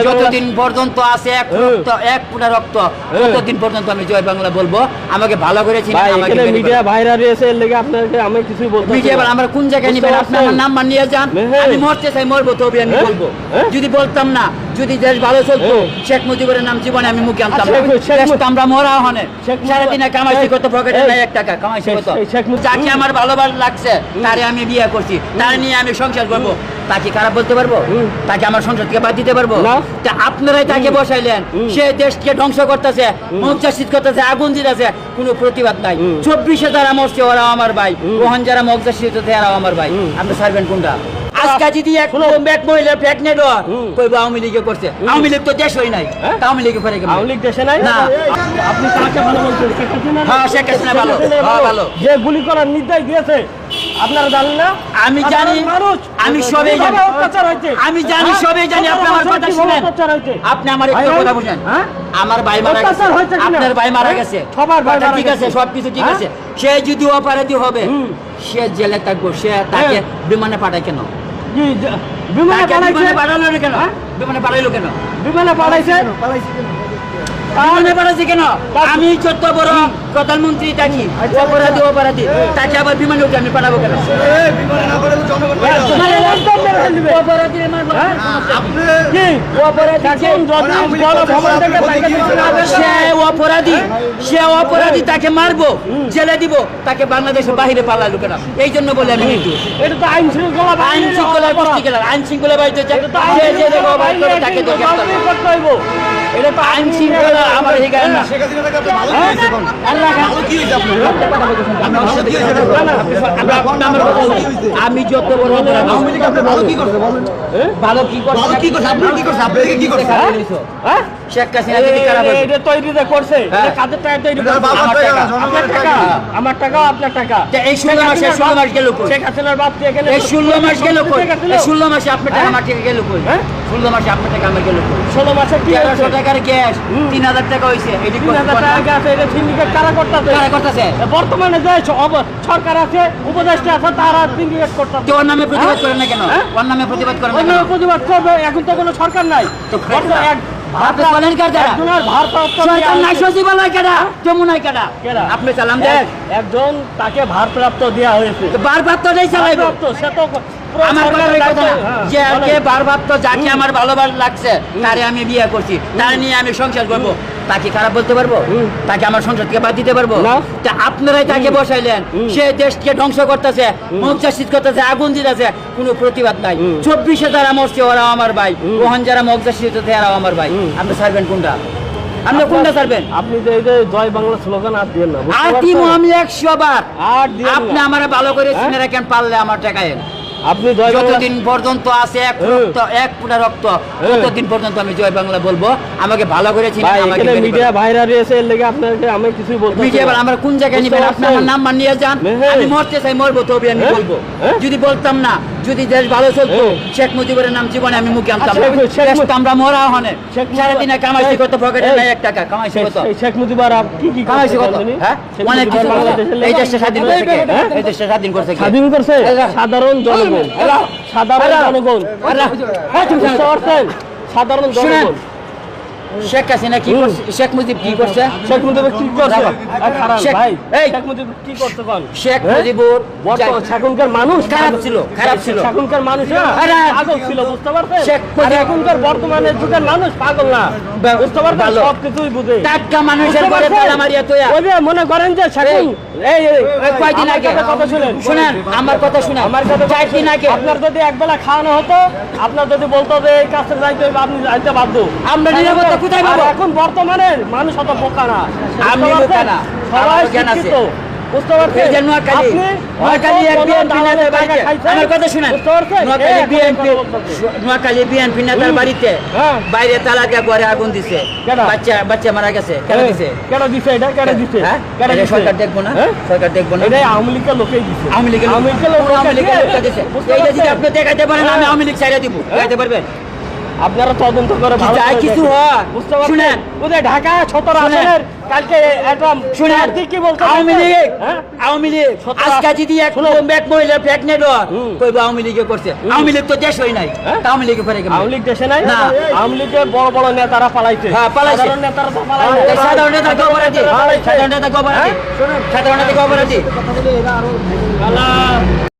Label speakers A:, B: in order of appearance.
A: যতদিন পর্যন্ত আছে এক রক্ত এক পুনা রক্ত
B: হুম।
A: ততদিন পর্যন্ত আমি জয় বাংলা বলব আমাকে ভালো
B: করে মিডিয়া ভাইরাল এসে এর লেগে আপনাকে আমি কিছু বলতে
A: মিডিয়া আমরা কোন জায়গায় নিবেন আপনি
B: পারছেন?
A: আমার নাম্বার নিয়ে যান
B: হ্যাঁ।
A: আমি মরতে চাই মরবো তবে আমি
B: হ্যাঁ?
A: বলব
B: হ্যাঁ?
A: যদি বলতাম না যদি দেশ ভালো চলতো। শেখ মুজিবুরের নাম জীবনে আমি মুখে আনতাম
B: আচ্ছা,
A: আমরা মরা হনে।
B: মুজিবুর-
A: সারাদিনে কামাইছি কত পকেটে নাই এক টাকা কামাইছি কত?
B: মুজিবুর-
A: যাকে আমার ভালোবাসা লাগছে তারে আমি বিয়ে করছি। তারে নিয়ে আমি সংসার করব। তাকে খারাপ বলতে পারব? তাকে আমার সংসার থেকে বাদ দিতে পারব? তা আপনারাই তাকে বসাইলেন। সে দেশকে ধ্বংস করতেছে মুখ করতেছে আগুন দিতেছে কোনো প্রতিবাদ নাই। চব্বিশে যারা মরছে ওরাও আমার ভাই। ওখান যারা মগজাসিত এরাও আমার ভাই। আপনি সারবেন কোনটা? আজকে যদি এক
B: শুনো।
A: এক মহিলা প্রেগনেন্ট হয়
B: হুম।
A: কইবো আওয়ামী লীগে করছে আওয়ামী লীগ তো দেশ হই নাই
B: হ্যাঁ?
A: আওয়ামী লীগে
B: আওয়ামী লীগ দেশে নাই
A: না।
B: আপনি কাকে ভালো বলছেন?
A: হ্যাঁ, শেখ হাসিনা ভালো। হ্যাঁ, ভালো।
B: যে গুলি করার নির্দেশ দিয়েছে আপনারা জানেন না
A: আমি জানি,
B: মানুষ
A: আমি সবই জানি।
B: অত্যাচার হয়েছে
A: আমি জানি,
B: হ্যাঁ?
A: সবই জানি, আপনি আমার কথা শুনেন।
B: কীভাবে অত্যাচার হয়েছে
A: আপনি আমার একটা কথা বুঝেন
B: হ্যাঁ?
A: আমার ভাই মারা গেছে
B: অত্যাচার হয়েছে কিনা?
A: আপনার ভাই মারা
B: হ্যাঁ?
A: গেছে
B: সবার ভাই
A: ঠিক আছে
B: গেছে।
A: ঠিক
B: হ্যাঁ?
A: আছে সে যদি অপরাধী হবে সে জেলে থাকব সে তাকে
B: হ্যাঁ।
A: বিমানে পাঠায় কেন
B: জি, বিমানে
A: পালাইছে। না কেন?
B: হ্যাঁ?
A: বিমানে পাঠাইলো কেন?
B: বিমানে পাঠাইছে
A: বিমানে কেন? আমি যত বড় প্রধানমন্ত্রী থাকি অপরাধী অপরাধী তাকে আবার বিমানে উঠে আমি পাঠাবো কেন?
B: মানে।
A: অপরাধী
B: হ্যাঁ? কি?
A: অপরাধী সে অপরাধী তাকে মারবো জেলে দিব তাকে বাংলাদেশের বাহিরে পালালো কেন? এই জন্য বলে আমি কিন্তু।
B: এটা তো আইন শৃঙ্খলা
A: আইন শৃঙ্খলা আইন শৃঙ্খলা বাড়িতে তাকে
B: এটা তো
A: আইন শৃঙ্খলা আমার না। আমি বলব। আমরা কথা বলুন। আমি যত বড় ভালো কি করছে?
B: হ্যাঁ? হ্যাঁ?
A: শেখ হাসিনা
B: তৈরি
A: হ্যাঁ।
B: কাদের টাকা তৈরি আমার
C: টাকা,
B: টাকা। আপনার টাকা
A: টাকা।
B: আমার টাকাও আপনার টাকা
A: তা এই ষোলো মাসে ষোলো মাস গেল
B: শেখ হাসিনার বাপ দিয়ে গেলে
A: এই ষোলো মাস গেল কই
B: টাকা ছিল?
A: এই ষোলো মাসে আপনার টাকা
B: হ্যাঁ?
A: আমার টাকা গেল কই
B: হ্যাঁ?
A: ষোলো মাসে আপনার টাকা আমার গেল
B: ষোলো মাসে
A: তেরোশো টাকার গ্যাস তিন হাজার টাকা হয়েছে
B: তিন হাজার টাকা গেছে, এটা syndicate কারা করতেছে?
A: কারা করতেছে
B: বর্তমানে যে সরকার আছে উপদেষ্টা আছে তারা সিন্ডিকেট করতেছে
A: ওর নামে প্রতিবাদ করেন না কেন
B: হ্যাঁ?
A: ওর নামে প্রতিবাদ করেন
B: অন্য প্রতিবাদ করবে এখন তো কোনো সরকার নাই এক
A: আপনি চলেন কার দ্বারা?
B: একজনের ভারপ্রাপ্ত
A: সরকার নাই সচিবালয় কেডা যমুনায় কেডা?
B: কেডা?
A: আপনি চালান দেন।
B: এক- একজন তাকে ভারপ্রাপ্ত হয়েছে।
A: নেই চালাইবো
B: সে তো
A: আমার কথা
B: হ্যাঁ,
A: যে যাকে আমার ভালোবাসা লাগছে তারে আমি বিয়ে করছি। তার নিয়ে আমি সংসার করব। তাকে খারাপ বলতে পারব? তাকে আমার থেকে বাদ দিতে পারব? তা আপনারাই তাকে বসাইলেন। সে দেশকে ধ্বংস করতেছে করতেছে আগুন দিতেছে কোনো প্রতিবাদ নাই। চব্বিশে যারা মরছে ওরাও আমার ভাই। ওখান যারা এরাও আমার ভাই। আপনি কোনটা? আপনি কোনটা ছাড়বেন?
B: আপনি যে এই যে জয় বাংলা স্লোগান আর দিয়ে না
A: আর
B: পারছেন?
A: আমি একশো বার।
B: আর দিয়েন
A: আপনি আমার ভালো করে
B: হ্যাঁ?
A: চিনে রাখেন পারলে আমার টাকায়
B: আপনি
A: যতদিন পর্যন্ত আছে এক
B: হুম।
A: রক্ত এক রক্ত
B: হুম।
A: ততদিন পর্যন্ত আমি জয় বাংলা বলব আমাকে ভালো করে আমাকে
B: মিডিয়া
A: করেন।
B: ভাইরাল এসে এর লেগে আপনাকে আমি কিছুই বলতে
A: মিডিয়া আমরা কোন জায়গায় নিবেন আপনি? আমার নাম মানিয়ে যান
B: হ্যাঁ।
A: আমি মরতে চাই মরবো তবে আমি
B: হ্যাঁ?
A: বলব
B: হ্যাঁ?
A: যদি বলতাম না যদি দেশ ভালো চলতো
B: হ্যাঁ।
A: শেখ মুজিবুরের নাম জীবনে আমি মুখে আনতাম।
B: আচ্ছা,
A: না আমরা মরা হনে।
B: মুজিব-
A: সারাদিনে কামাইছি কত পকেটে নাই এক টাকা কামাইছি কত?
B: শেখ মুজিবুর আর কি কি
A: কামাইছি কত? হ্যাঁ? অনেক কিছু এই দেশে স্বাধীন করছে কে?
B: হ্যাঁ?
A: এই দেশে স্বাধীন করছে
B: স্বাধীন করছে? সাধারণ জনগণ। সাধারণ। জনগণ।
A: হ্যাঁ,
B: সাধারণ জনগণ।
A: শেখ হাসিনা কি করছে? শেখ মুজিব কি করছে?
B: শেখ মুজিব কি করছে?
A: শেখ-
B: ভাই শেখ মুজিব কি করছে কোন
A: শেখ
B: হ্যাঁ?
A: মুজিবুর
B: এখনকার মানুষ
A: খারাপ ছিল, খারাপ ছিল।
B: এখনকার মানুষ পাগল ছিল বুঝতে পারছেন?
A: শেখ মুজিব-
B: এখনকার বর্তমানে যুগের মানুষ পাগল না। বুঝতে পারছেন?
A: ভালো।
B: সব কিছুই বুঝে।
A: টাটকা মানুষের ঘরে তালা মারিয়া তোয়া।
B: ওই যে মনে করেন যে এই
A: কয়দিন আগে?
B: কথা শুনেন।
A: শুনেন আমার কথা শুনেন।
B: আমার কথা
A: চার দিন আগে।
B: আপনার যদি একবেলা খাওয়ানো হতো আপনার যদি বলতো যে এই কাজটা যাইতে আপনি যাইতে বাধ্য।
A: আমরা নিরাপত্তা কোথায় পাবো?
B: এখন বর্তমানে মানুষ অত বোকা না।
A: আমি বোকা না,
B: সবাই। শিক্ষিত। হ্যাঁ।
A: বাইরে তালা দিয়ে ঘরে আগুন দিছে। বাচ্চা বাচ্চা মারা গেছে। কেন দিছে?
B: কেন দিছে এটা? কেন দিছে?
A: হ্যাঁ? এটা
B: দিছে?
A: সরকার দেখব না?
B: হ্যাঁ?
A: সরকার দেখব না?
B: আওয়ামী লীগের লোকেই দিছে।
A: আওয়ামী লীগের
B: আওয়ামী লীগের লোক
A: দিছে। এইটা যদি আপনি দেখাইতে পারেন আমি
B: হ্যাঁ।
A: আওয়ামী লীগ ছাইড়া দিব। দেখাইতে পারবেন?
B: আপনারা তদন্ত করে
A: যায় কিছু হয়?
B: বুঝতে পারছেন?
A: শুনেন।
B: ওদের ঢাকা সতেরো আসনের কালকে একটা
A: শুনেন।
B: প্রার্থী কি বলতে
A: আওয়ামী লীগ।
B: হ্যাঁ?
A: আওয়ামী লীগ। আজকে যদি এক মহিলা। কইব আওয়ামী লীগে করছে আওয়ামী লীগ তো দেশ হয় নাই।
B: হ্যাঁ?
A: আওয়ামী লীগে পারে কেমন?
B: আওয়ামী লীগ দেশে নাই?
A: না।
B: আওয়ামী লীগের বড় বড় নেতারা পালাইছে।
A: হ্যাঁ, পালাইছে।
B: সাধারণ নেতারা তো পালাই
A: সাধারণ নেতা
B: পালাইছে।
A: সাধারণ নেতা অপরাধী।
B: হ্যাঁ?
A: সাধারণ নেতা
B: পালা-